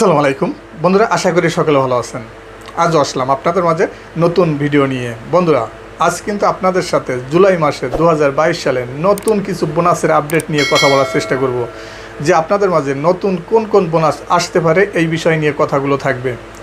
আসসালামু আলাইকুম। বন্ধুরা, আশা করি সকলে ভালো আছেন। আজও আসলাম আপনাদের মাঝে নতুন ভিডিও নিয়ে। বন্ধুরা, আজ কিন্তু আপনাদের সাথে জুলাই মাসে দু হাজার বাইশ সালে নতুন কিছু বোনাসের আপডেট নিয়ে কথা বলার চেষ্টা করব। যে আপনাদের মাঝে নতুন কোন কোন বোনাস আসতে পারে এই বিষয় নিয়ে কথাগুলো থাকবে।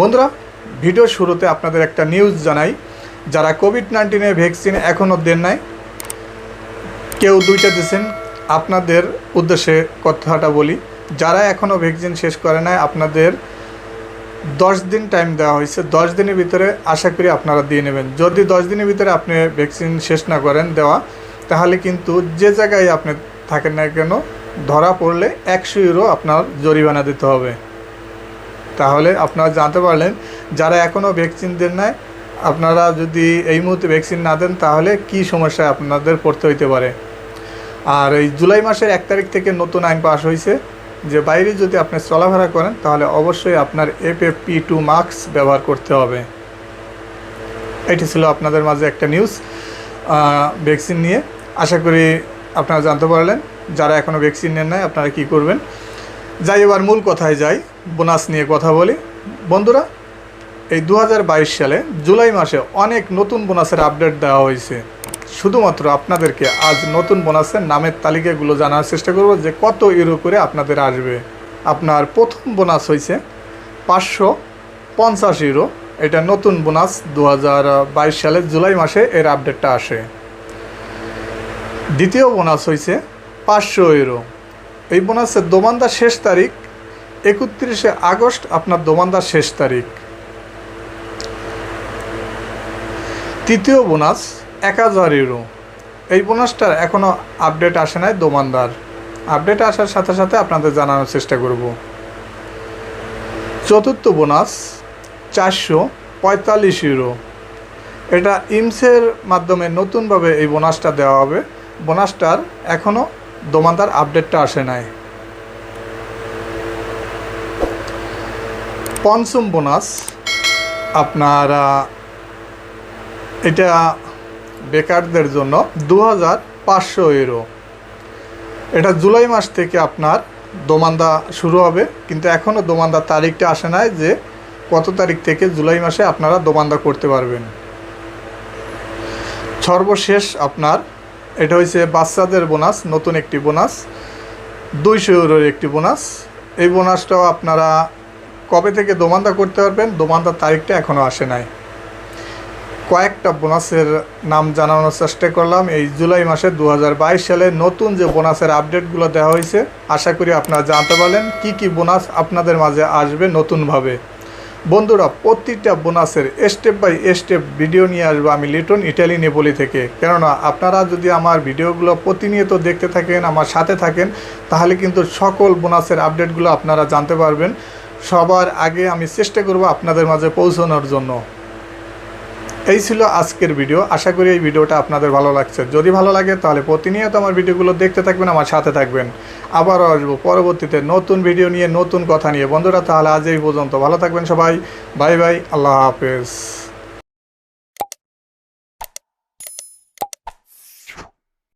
বন্ধুরা ভিডিও শুরুতে আপনাদের একটা নিউজ জানাই। যারা কোভিড নাইন্টিনের ভ্যাকসিন এখনও দেন নাই, কেউ দুইটা দিয়েছেন। আপনাদের উদ্দেশ্যে কথাটা বলি, যারা এখনও ভ্যাকসিন শেষ করে নাই, আপনাদের দশ দিন টাইম দেওয়া হয়েছে। দশ দিনের ভিতরে আশা করি আপনারা দিয়ে নেবেন। যদি দশ দিনের ভিতরে আপনি ভ্যাকসিন শেষ না করেন দেওয়া, তাহলে কিন্তু যে জায়গায় আপনি থাকেন না কেন, ধরা পড়লে একশো ইউরো আপনার জরিমানা দিতে হবে। তাহলে আপনারা জানতে পারলেন, যারা এখনও ভ্যাকসিন দেন নাই, আপনারা যদি এই মুহূর্তে ভ্যাকসিন না দেন, তাহলে কি সমস্যায় আপনাদের পড়তে হইতে পারে? আর এই জুলাই মাসের এক তারিখ থেকে নতুন আইন পাস হয়েছে যে বাইরে যদি আপনি চলাফেরা করেন, তাহলে অবশ্যই আপনার F F P two mask ব্যবহার করতে হবে। এটি ছিল আপনাদের মাঝে একটা নিউজ ভ্যাকসিন নিয়ে। আশা করি আপনারা জানতে পারলেন, যারা এখনও ভ্যাকসিন নেন নাই, আপনারা কি করবেন? যাই এবার মূল কথায় যাই, বোনাস নিয়ে কথা বলি। বন্ধুরা, এই দু হাজার বাইশ সালে জুলাই মাসে অনেক নতুন বোনাসের আপডেট দেওয়া হয়েছে। শুধুমাত্র আপনাদেরকে আজ নতুন বোনাসের নামের তালিকাগুলো জানার চেষ্টা করব যে কত ইউরো করে আপনাদের আসবে। আপনার প্রথম বোনাস হয়েছে পাঁচশো পঞ্চাশ ইউরো। এটা নতুন বোনাস দু হাজার বাইশ সালে জুলাই মাসে এর আপডেটটা আসে। দ্বিতীয় বোনাস হয়েছে পাঁচশো ইউরো। এই বোনাসের দোমানদার শেষ তারিখ, একত্রিশে আগস্ট আপনার দোমানদার শেষ তারিখ। তৃতীয় বোনাস, এক হাজার ইউরো। এই বোনাসটার এখনও আপডেট আসে নাই দোমানদার। আপডেট আসার সাথে সাথে আপনাদের জানানোর চেষ্টা করব। চতুর্থ বোনাস, চারশো পঁয়তাল্লিশ ইউরো। এটা ইমসের মাধ্যমে নতুনভাবে এই বোনাসটা দেওয়া হবে। বোনাসটার এখনও দোমানদার আপডেটটা আসে নাই। পঞ্চম বোনাস, আপনার এটা বেকারদের জন্য দু হাজার পাঁচশো ইউরো। এটা জুলাই মাস থেকে আপনার দোমান্দা শুরু হবে, কিন্তু এখনও দোমান্দার তারিখটা আসে নাই যে কত তারিখ থেকে জুলাই মাসে আপনারা দোমান্দা করতে পারবেন। সর্বশেষ আপনার এটা হয়েছে বাচ্চাদের বোনাস, নতুন একটি বোনাস, দুইশো ইউরোর একটি বোনাস। এই বোনাসটাও আপনারা কবে থেকে দোমান্দা করতে পারবেন, দোমান্দার তারিখটা এখনও আসে নাই। কয়েকটা বোনাসের নাম জানানোর চেষ্টা করলাম। এই জুলাই মাসে দু হাজার বাইশ সালে নতুন যে বোনাসের আপডেটগুলো দেওয়া হয়েছে আশা করি আপনারা জানতে পারলেন কি কি বোনাস আপনাদের মাঝে আসবে নতুনভাবে। বন্ধুরা, প্রতিটা বোনাসের স্টেপ বাই স্টেপ ভিডিও নিয়ে আসব আমি লিটন ইটালি নেপলি থেকে। কেননা, আপনারা যদি আমার ভিডিওগুলো প্রতিনিয়ত দেখতে থাকেন, আমার সাথে থাকেন, তাহলে কিন্তু সকল বোনাসের আপডেটগুলো আপনারা জানতে পারবেন। সবার আগে আমি চেষ্টা করব আপনাদের মাঝে পৌঁছানোর জন্য। এই ছিল আজকের ভিডিও। আশা করি এই ভিডিওটা আপনাদের ভালো লাগছে। যদি ভালো লাগে, তাহলে প্রতিনিয়ত আমার ভিডিওগুলো দেখতে থাকবেন, আমার সাথে থাকবেন। আবারও আসব পরবর্তীতে নতুন ভিডিও নিয়ে, নতুন কথা নিয়ে। বন্ধুরা, তাহলে আজ এই পর্যন্ত। ভালো থাকবেন সবাই। Bye bye. আল্লাহ হাফেজ।